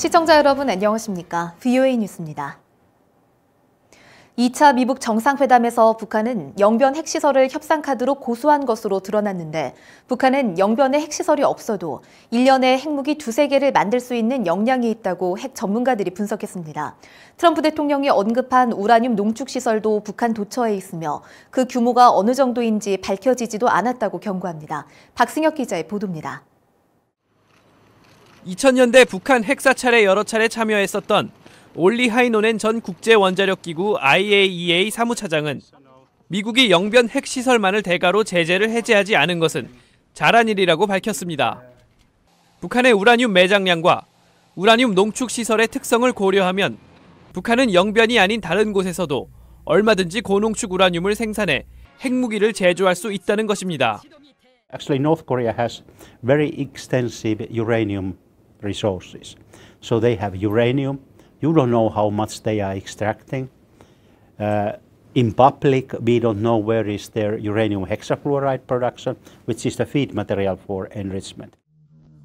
시청자 여러분 안녕하십니까? VOA 뉴스입니다. 2차 미북 정상회담에서 북한은 영변 핵시설을 협상 카드로 고수한 것으로 드러났는데 북한은 영변에 핵시설이 없어도 1년에 핵무기 두세 개를 만들 수 있는 역량이 있다고 핵 전문가들이 분석했습니다. 트럼프 대통령이 언급한 우라늄 농축시설도 북한 도처에 있으며 그 규모가 어느 정도인지 밝혀지지도 않았다고 경고합니다. 박승혁 기자의 보도입니다. 2000년대 북한 핵 사찰에 여러 차례 참여했었던 올리 하이노넨 전 국제원자력기구 IAEA 사무차장은 미국이 영변 핵시설만을 대가로 제재를 해제하지 않은 것은 잘한 일이라고 밝혔습니다. 북한의 우라늄 매장량과 우라늄 농축 시설의 특성을 고려하면 북한은 영변이 아닌 다른 곳에서도 얼마든지 고농축 우라늄을 생산해 핵무기를 제조할 수 있다는 것입니다. Actually, North Korea has very extensive uranium resources. So they have uranium. You don't know how much they are extracting. Uh, in public, we don't know where is their uranium hexafluoride production, which is the feed material for enrichment.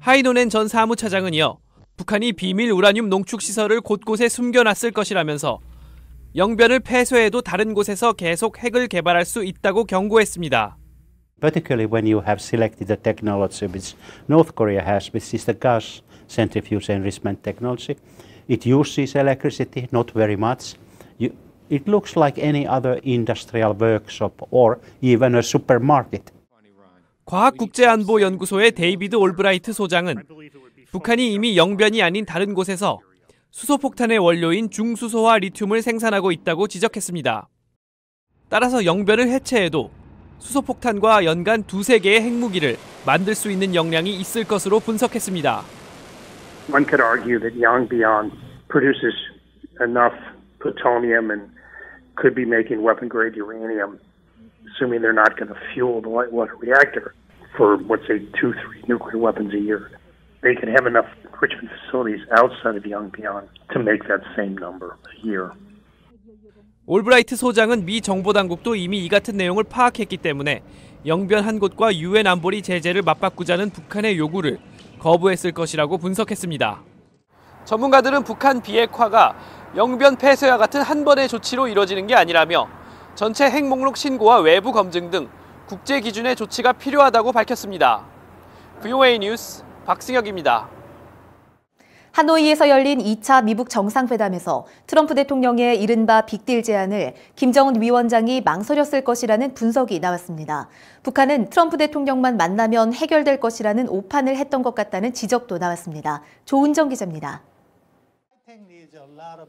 하이노넨 전 사무차장은요, 북한이 비밀 우라늄 농축 시설을 곳곳에 숨겨놨을 것이라면서 영변을 폐쇄해도 다른 곳에서 계속 핵을 개발할 수 있다고 경고했습니다. Particularly when you have selected the technology which North Korea has, which is the gas centrifuge enrichment technology. It uses electricity, not very much. You, it looks like any other industrial workshop or even a supermarket. 과학국제안보연구소의 데이비드 올브라이트 소장은 북한이 이미 영변이 아닌 다른 곳에서 수소폭탄의 원료인 중수소와 리튬을 생산하고 있다고 지적했습니다. 따라서 영변을 해체해도 수소폭탄과 연간 두세 개의 핵무기를 만들 수 있는 역량이 있을 것으로 분석했습니다. One could argue that Yongbyon produces enough plutonium and could be making weapon grade uranium, assuming they're not going to fuel the light water reactor for, let's say, two, three nuclear weapons a year. They could have enough enrichment facilities outside of Yongbyon to make that same number a year. 올브라이트 소장은 미 정보 당국도 이미 이 같은 내용을 파악했기 때문에 영변 한 곳과 유엔 안보리 제재를 맞바꾸자는 북한의 요구를 거부했을 것이라고 분석했습니다. 전문가들은 북한 비핵화가 영변 폐쇄와 같은 한 번의 조치로 이뤄지는 게 아니라며 전체 핵 목록 신고와 외부 검증 등 국제 기준의 조치가 필요하다고 밝혔습니다. VOA 뉴스 박승혁입니다. 하노이에서 열린 2차 미북 정상회담에서 트럼프 대통령의 이른바 빅딜 제안을 김정은 위원장이 망설였을 것이라는 분석이 나왔습니다. 북한은 트럼프 대통령만 만나면 해결될 것이라는 오판을 했던 것 같다는 지적도 나왔습니다. 조은정 기자입니다.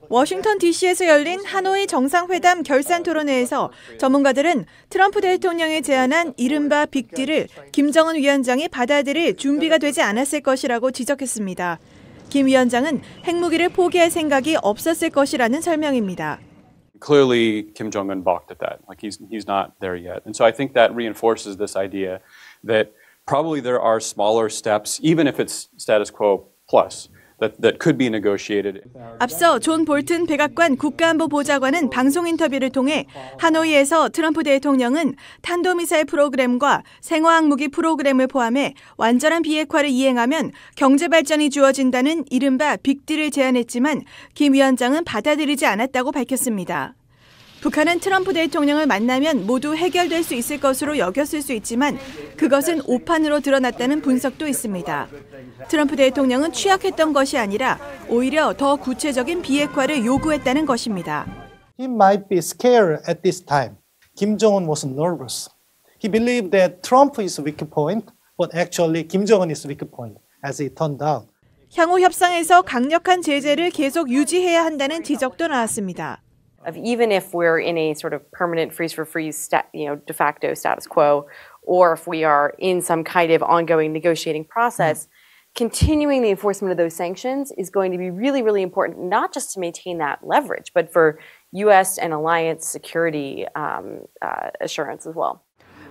워싱턴 DC에서 열린 하노이 정상회담 결산 토론회에서 전문가들은 트럼프 대통령이 제안한 이른바 빅딜을 김정은 위원장이 받아들일 준비가 되지 않았을 것이라고 지적했습니다. 김 위원장은 핵무기를 포기할 생각이 없었을 것이라는 설명입니다. Clearly, Kim Jong Un balked at that. Like he's he's not there yet, and so I think that reinforces this idea that probably there are smaller steps, even if it's status quo plus. 앞서 존 볼튼 백악관 국가안보보좌관은 방송 인터뷰를 통해 하노이에서 트럼프 대통령은 탄도미사일 프로그램과 생화학 무기 프로그램을 포함해 완전한 비핵화를 이행하면 경제 발전이 주어진다는 이른바 빅딜을 제안했지만 김 위원장은 받아들이지 않았다고 밝혔습니다. 북한은 트럼프 대통령을 만나면 모두 해결될 수 있을 것으로 여겼을 수 있지만 그것은 오판으로 드러났다는 분석도 있습니다. 트럼프 대통령은 취약했던 것이 아니라 오히려 더 구체적인 비핵화를 요구했다는 것입니다. He might be scared at this time. Kim Jong-un was nervous. He believed that Trump is weak point, but actually Kim Jong-un is weak point, as it turned out. 향후 협상에서 강력한 제재를 계속 유지해야 한다는 지적도 나왔습니다. of even if we're in a sort of permanent freeze for freeze, stat, you know, de facto status quo, or if we are in some kind of ongoing negotiating process, continuing the enforcement of those sanctions is going to be really, really important, not just to maintain that leverage, but for U.S. and alliance security um, uh, assurance as well.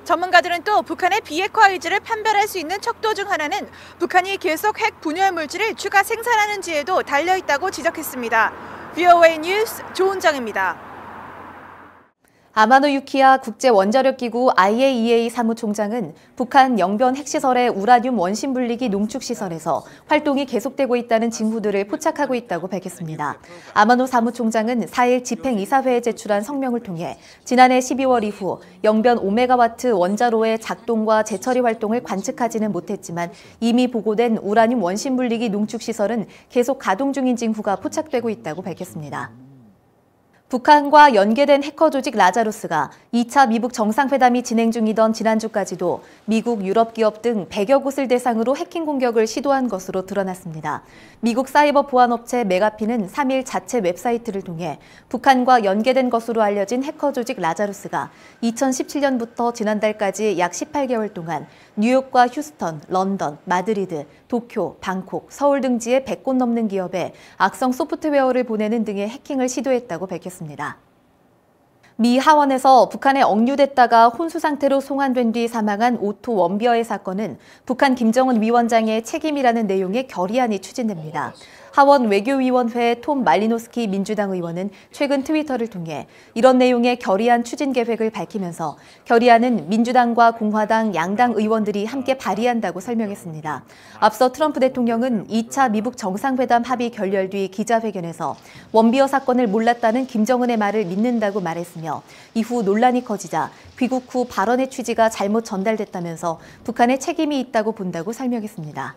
전문가들은 또 북한의 비핵화 의지를 판별할 수 있는 척도 중 하나는 북한이 계속 핵 분열 물질을 추가 생산하는지에도 달려 있다고 지적했습니다. VOA 뉴스 조은정입니다. 아마노 유키야 국제원자력기구 IAEA 사무총장은 북한 영변 핵시설의 우라늄 원심 분리기 농축시설에서 활동이 계속되고 있다는 징후들을 포착하고 있다고 밝혔습니다. 아마노 사무총장은 4일 집행이사회에 제출한 성명을 통해 지난해 12월 이후 영변 5메가와트 원자로의 작동과 재처리 활동을 관측하지는 못했지만 이미 보고된 우라늄 원심 분리기 농축시설은 계속 가동 중인 징후가 포착되고 있다고 밝혔습니다. 북한과 연계된 해커 조직 라자루스가 2차 미북 정상회담이 진행 중이던 지난주까지도 미국, 유럽 기업 등 100여 곳을 대상으로 해킹 공격을 시도한 것으로 드러났습니다. 미국 사이버 보안업체 메가피는 3일 자체 웹사이트를 통해 북한과 연계된 것으로 알려진 해커 조직 라자루스가 2017년부터 지난달까지 약 18개월 동안 뉴욕과 휴스턴, 런던, 마드리드, 도쿄, 방콕, 서울 등지의 100곳 넘는 기업에 악성 소프트웨어를 보내는 등의 해킹을 시도했다고 밝혔습니다. 미 하원에서 북한에 억류됐다가 혼수 상태로 송환된 뒤 사망한 오토 원비어의 사건은 북한 김정은 위원장의 책임이라는 내용의 결의안이 추진됩니다. 하원 외교위원회 톰 말리노스키 민주당 의원은 최근 트위터를 통해 이런 내용의 결의안 추진 계획을 밝히면서 결의안은 민주당과 공화당 양당 의원들이 함께 발의한다고 설명했습니다. 앞서 트럼프 대통령은 2차 미북 정상회담 합의 결렬 뒤 기자회견에서 원비어 사건을 몰랐다는 김정은의 말을 믿는다고 말했으며 이후 논란이 커지자 귀국 후 발언의 취지가 잘못 전달됐다면서 북한의 책임이 있다고 본다고 설명했습니다.